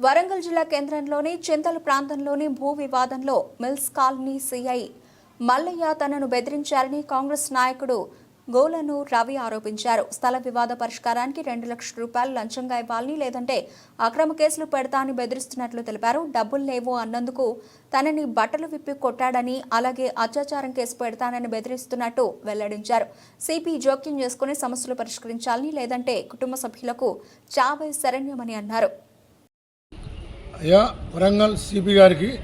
వరంగల్ జిల్లా కేంద్రంలోని చింతల ప్రాంతంలోని భూ వివాదంలో మిల్స్ కాలనీ సీఐ మల్లయ్య తనను బెదిరించారని కాంగ్రెస్ నాయకుడు గోలను రవి ఆరోపించారు. స్థల వివాద పరిష్కారానికి రెండు లక్షల రూపాయలు లంచంగా ఇవ్వాలని లేదంటే అక్రమ కేసులు పెడతా అని బెదిరిస్తున్నట్లు తెలిపారు. డబ్బులు లేవు అన్నందుకు తనని బట్టలు విప్పి కొట్టాడని అలాగే అత్యాచారం కేసు పెడతానని బెదిరిస్తున్నట్టు వెల్లడించారు. సిపి జోక్యం చేసుకుని సమస్యలు పరిష్కరించాలని లేదంటే కుటుంబ సభ్యులకు చావే శరణ్యమని అన్నారు. అయ్యా వరంగల్ సిపి గారికి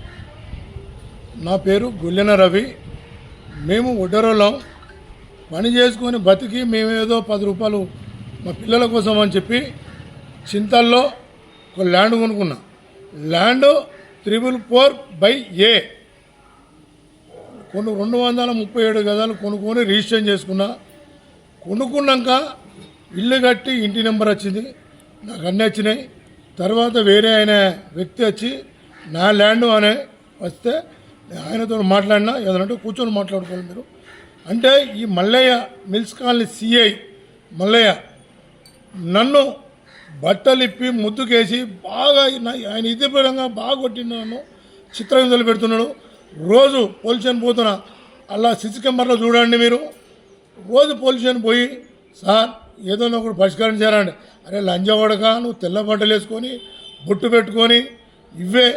నా పేరు గుల్లెన రవి. మేము ఒడ్డరోళ్ళం పని చేసుకొని బతికి మేమేదో పది రూపాయలు మా పిల్లల కోసం అని చెప్పి చింతల్లో ఒక ల్యాండ్ కొనుక్కున్నా. Land triple four by A. కొన్ని రెండు వందల ముప్పై ఏడు గదాలు కొనుక్కొని రిజిస్ట్రేషన్ చేసుకున్నా. కొనుక్కున్నాక ఇల్లు కట్టి ఇంటి నెంబర్ వచ్చింది. నాకు అన్నీ వచ్చినాయి. తర్వాత వేరే ఆయన వ్యక్తి వచ్చి నా ల్యాండ్ అనే వస్తే నేను ఆయనతో మాట్లాడినా ఏదంటే కూర్చొని మాట్లాడుకోవాలి మీరు. అంటే ఈ Mallaiah mills colony CI Mallaiah నన్ను బట్టలిప్పి ముద్దుకేసి బాగా ఆయన ఇది పరంగా బాగా కొట్టిన నన్ను. చిత్రహింసలు పెడుతున్నాడు. రోజు పోలీస్ పోతున్నా. అలా సిసి కెమెరాలో చూడండి మీరు. రోజు పోలీస్ పోయి సార్ ఏదో ఒకటి పరిష్కారం చేయాలండి అరే లంజవాడక నువ్వు తెల్ల బట్టలు వేసుకొని బొట్టు పెట్టుకొని ఇవే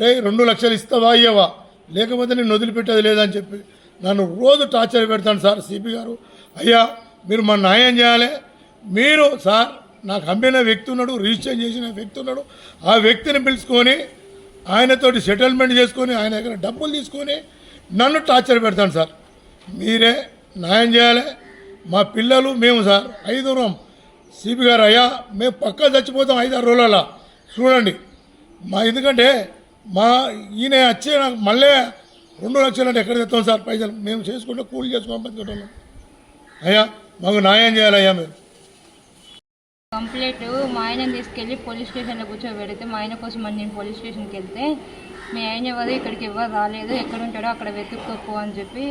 రే రెండు లక్షలు ఇస్తావా అయ్యవా లేకపోతే నేను వదిలిపెట్టేది లేదని చెప్పి నన్ను రోజు టార్చర్ పెడతాను సార్ సిపి గారు. అయ్యా మీరు మా న్యాయం చేయాలి. మీరు సార్ నాకు అమ్మిన వ్యక్తి ఉన్నాడు రిజిస్టర్ చేసిన వ్యక్తి ఉన్నాడు. ఆ వ్యక్తిని పిలుచుకొని ఆయనతోటి సెటిల్మెంట్ చేసుకొని ఆయన దగ్గర డబ్బులు తీసుకొని నన్ను టార్చర్ పెడతాను సార్. మీరే న్యాయం చేయాలి. మా పిల్లలు మేము సార్ ఐదుగురం. సిపి గారు అయ్యా మేము పక్క చచ్చిపోతాం ఐదారు రోజులలో చూడండి. మా ఎందుకంటే మా ఈయన వచ్చే నాకు మళ్ళీ రెండు లక్షలు అంటే ఎక్కడ తెస్తాం సార్ పైసలు? మేము చేసుకుంటే కూలి చేసుకొని బతికేటోళ్ళం. అయ్యా మాకు న్యాయం చేయాలి అయ్యా మీరు. కంప్లైంట్ మా ఆయనని తీసుకెళ్ళి పోలీస్ స్టేషన్లో కూర్చోబెడితే మా ఆయన కోసం అని నేను పోలీస్ స్టేషన్కి వెళ్తే మీ ఆయన ఎవరు? ఇక్కడికి ఎవరు రాలేదు. ఎక్కడ ఉంటాడో అక్కడ వెతుక్కోకు అని చెప్పి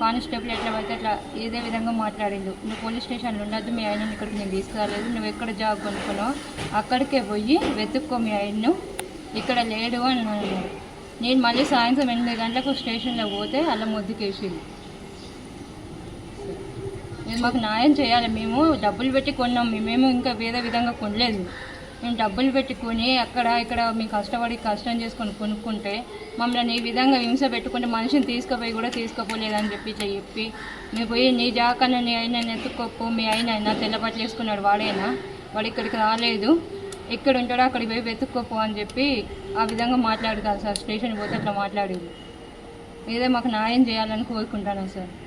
కానిస్టేబుల్ ఎట్లా పడితే అట్లా ఏదే విధంగా మాట్లాడిండు. నువ్వు పోలీస్ స్టేషన్లో ఉండద్దు. మీ ఆయనని ఇక్కడికి నేను తీసుకురాలేదు. నువ్వు ఎక్కడ జాబ్ కొనుక్కున్నావు అక్కడికే పోయి వెతుక్కో మీ ఆయన్ను. ఇక్కడ లేడు అని అన్నాడు. నేను మళ్ళీ సాయంత్రం ఎనిమిది గంటలకు స్టేషన్లో పోతే అలా ముద్దుకేసింది మాకు న్యాయం చేయాలి. మేము డబ్బులు పెట్టి కొన్నాం. మేమేమో ఇంకా వేరే విధంగా కొనలేదు. మేము డబ్బులు పెట్టుకొని అక్కడ ఇక్కడ మేము కష్టపడి కష్టం చేసుకొని కొనుక్కుంటే మమ్మల్ని ఈ విధంగా హింస పెట్టుకుంటే మనిషిని తీసుకుపోయి కూడా తీసుకుపోలేదని చెప్పి ఇట్లా చెప్పి మీ పోయి నీ జాకన్న నీ అయినా ఎత్తుకోపు మీ అయినా నా వేసుకున్నాడు వాడైనా? వాడు ఇక్కడికి రాలేదు. ఎక్కడ ఉంటాడో అక్కడికి పోయి వెతుక్కోపో అని చెప్పి ఆ విధంగా మాట్లాడుతాను సార్. స్టేషన్ పోతే అట్లా మాట్లాడేది. ఏదో మాకు న్యాయం చేయాలని కోరుకుంటాను సార్?